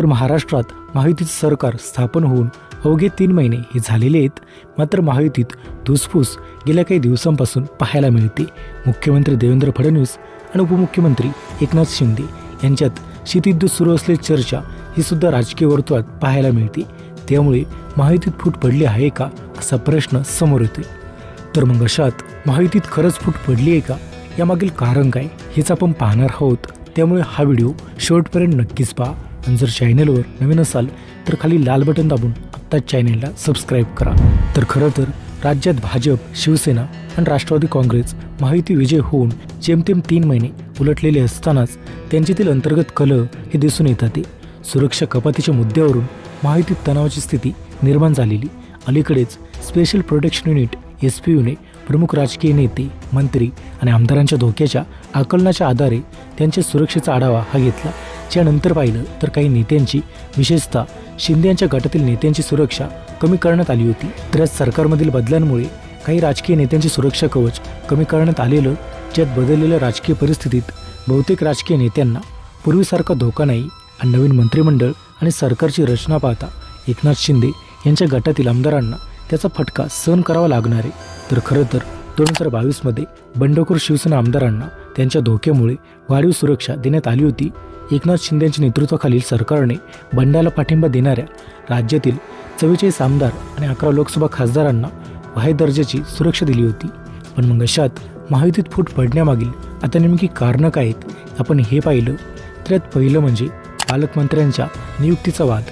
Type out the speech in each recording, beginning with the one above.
तर महाराष्ट्रात महायुतीचं सरकार स्थापन होऊन अवघे तीन महिने हे झालेले आहेत. मात्र महायुतीत धुसफूस गेल्या काही दिवसांपासून पाहायला मिळते. मुख्यमंत्री देवेंद्र फडणवीस आणि उपमुख्यमंत्री एकनाथ शिंदे यांच्यात शीतयुद्ध सुरू असलेली चर्चा ही सुद्धा राजकीय वर्तुळात पाहायला मिळते. त्यामुळे महायुतीत फूट पडली आहे का असा प्रश्न समोर येतोय. तर मग अशात महायुतीत खरंच फूट पडली आहे का? यामागील कारण काय हेच आपण पाहणार आहोत. त्यामुळे हा व्हिडिओ शेवटपर्यंत नक्कीच पहा. आणि जर चॅनेलवर नवीन असाल तर खाली लाल बटन दाबून आत्ताच चॅनेलला सबस्क्राईब करा. तर खरं तर राज्यात भाजप शिवसेना आणि राष्ट्रवादी काँग्रेस महायुती विजय होऊन जेमतेम तीन महिने उलटलेले असतानाच त्यांच्यातील अंतर्गत कलह हे दिसून येतात. ते सुरक्षा कपातीच्या मुद्द्यावरून महायुतीत तणावाची स्थिती निर्माण झालेली. अलीकडेच special protection unit S P यूने प्रमुख राजकीय नेते मंत्री आणि आमदारांच्या धोक्याच्या आकलनाच्या आधारे त्यांच्या सुरक्षेचा आढावा हा घेतला. त्यानंतर पाहिलं तर काही नेत्यांची विशेषतः शिंदे यांच्या गटातील नेत्यांची सुरक्षा कमी करण्यात आली होती. तर या सरकारमधील बदलांमुळे काही राजकीय नेत्यांची सुरक्षा कवच कमी करण्यात आलेलं ज्यात बदललेल्या राजकीय परिस्थितीत बहुतेक राजकीय नेत्यांना पूर्वीसारखा धोका नाही आणि नवीन मंत्रिमंडळ आणि सरकारची रचना पाहता एकनाथ शिंदे यांच्या गटातील आमदारांना त्याचा फटका सहन करावा लागणार आहे. तर खरं तर दोन हजार बावीसमध्ये बंडखोर शिवसेना आमदारांना त्यांच्या धोक्यामुळे वाढीव सुरक्षा देण्यात आली होती. एकनाथ शिंदे यांच्या नेतृत्वाखालील सरकारने बंडाला पाठिंबा देणाऱ्या राज्यातील चव्वेचाळीस आमदार आणि अकरा लोकसभा खासदारांना बाह्य दर्जाची सुरक्षा दिली होती. पण मग अशात महायुतीत फूट पडण्यामागील आता नेमकी कारणं काय आहेत आपण हे पाहिलं. त्यात पहिलं म्हणजे पालकमंत्र्यांच्या नियुक्तीचा वाद.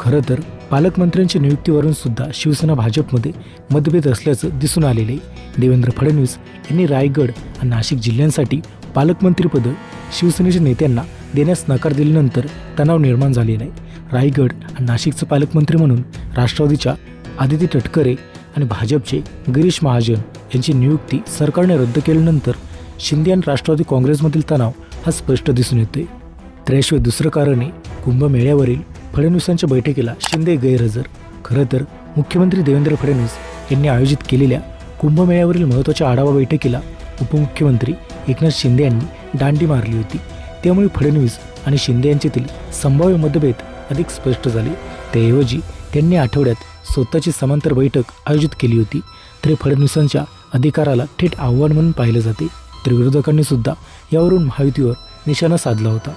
खरं तर पालकमंत्र्यांच्या नियुक्तीवरून सुद्धा शिवसेना भाजपमध्ये मतभेद असल्याचं दिसून आलेले आहे देवेंद्र फडणवीस यांनी रायगड आणि नाशिक जिल्ह्यांसाठी पालकमंत्रीपद शिवसेनेच्या नेत्यांना देण्यास नकार दिल्यानंतर तणाव निर्माण झालेला आहे. रायगड आणि नाशिकचं पालकमंत्री म्हणून राष्ट्रवादीच्या आदिती तटकरे आणि भाजपचे गिरीश महाजन यांची नियुक्ती सरकारने रद्द केल्यानंतर शिंदे आणि राष्ट्रवादी काँग्रेसमधील तणाव हा स्पष्ट दिसून येतोय. तर दुसरं कारण आहे कुंभमेळ्यावरील फडणवीसांच्या बैठकीला शिंदे गैरहजर. खरं तर मुख्यमंत्री देवेंद्र फडणवीस यांनी आयोजित केलेल्या कुंभमेळ्यावरील महत्त्वाच्या आढावा बैठकीला उपमुख्यमंत्री एकनाथ शिंदे यांनी दांडी मारली होती. त्यामुळे फडणवीस आणि शिंदे यांच्यातील संभाव्य मतभेद अधिक स्पष्ट झाले. त्याऐवजी त्यांनी आठवड्यात स्वतःची समांतर बैठक आयोजित केली होती. तरी फडणवीसांच्या अधिकाराला थेट आव्हान म्हणून पाहिलं जाते. तर विरोधकांनी सुद्धा यावरून महायुतीवर निशाणा साधला होता.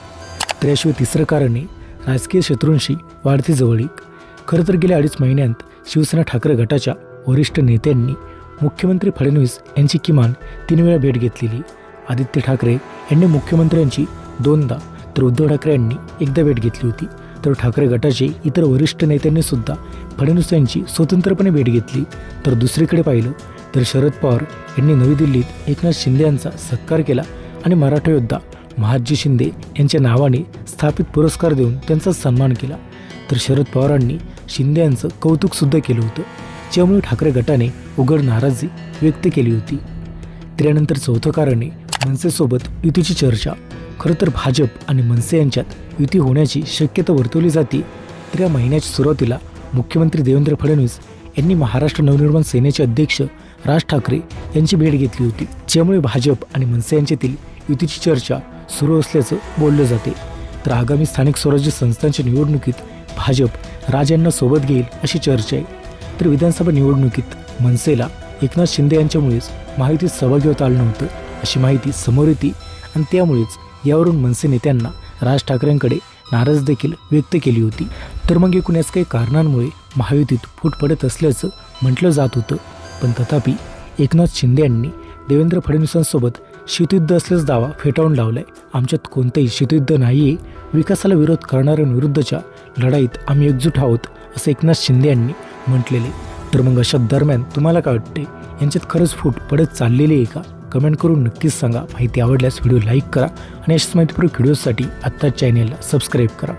तर याशिवाय तिसरं कारण आहे राजकीय शत्रूंशी वाढती जवळीक. खरं तर गेल्या अडीच महिन्यांत शिवसेना ठाकरे गटाच्या वरिष्ठ नेत्यांनी मुख्यमंत्री फडणवीस यांची किमान तीन वेळा भेट घेतलेली. आदित्य ठाकरे यांनी मुख्यमंत्र्यांची दोनदा तर उद्धव ठाकरे यांनी एकदा भेट घेतली होती. तर ठाकरे गटाचे इतर वरिष्ठ नेत्यांनी सुद्धा फडणवीस यांची स्वतंत्रपणे भेट घेतली. तर दुसरीकडे पाहिलं तर शरद पवार यांनी नवी दिल्लीत एकनाथ शिंदे यांचा सत्कार केला आणि मराठा योद्धा महाजी शिंदे यांच्या नावाने स्थापित पुरस्कार देऊन त्यांचा सन्मान केला. तर शरद पवारांनी शिंदे यांचं कौतुकसुद्धा केलं होतं. ज्यामुळे ठाकरे गटाने उघड नाराजी व्यक्त केली होती. त्यानंतर चौथं कारण आहे मनसेसोबत युतीची चर्चा. खरं तर भाजप आणि मनसे यांच्यात युती होण्याची शक्यता वर्तवली जाते. तर या महिन्याच्या सुरुवातीला मुख्यमंत्री देवेंद्र फडणवीस यांनी महाराष्ट्र नवनिर्माण सेनेचे अध्यक्ष राज ठाकरे यांची भेट घेतली होती. ज्यामुळे भाजप आणि मनसे यांच्यातील युतीची चर्चा सुरू असल्याचं बोललं जाते. तर आगामी स्थानिक स्वराज्य संस्थांच्या निवडणुकीत भाजप राज यांना सोबत घेईल अशी चर्चा आहे. तर विधानसभा निवडणुकीत मनसेला एकनाथ शिंदे यांच्यामुळेच महायुतीत सहभागी होता आलं नव्हतं अशी माहिती समोर येते आणि त्यामुळेच यावरून मनसे नेत्यांना राज ठाकरेंकडे नाराज देखील व्यक्त केली होती. तर मग एकूण याच काही कारणांमुळे महायुतीत फूट पडत असल्याचं म्हटलं जात होतं. पण तथापि एकनाथ शिंदे यांनी देवेंद्र फडणवीसांसोबत शीतयुद्ध असल्यास दावा फेटाळून लावलाय. आमच्यात कोणतंही शीतयुद्ध नाहीये. विकासाला विरोध करणाऱ्यांविरुद्धच्या लढाईत आम्ही एकजूट आहोत असं एकनाथ शिंदे यांनी म्हटलेले. तर मग अशा दरम्यान तुम्हाला काय वाटते यांच्यात खरंच फूट पडत चाललेली आहे का? कमेंट करून नक्कीच सांगा. माहिती आवडल्यास व्हिडिओ लाईक करा आणि अशाच माहितीपूर्वक व्हिडिओसाठी आत्ताच चॅनेलला सबस्क्राईब करा.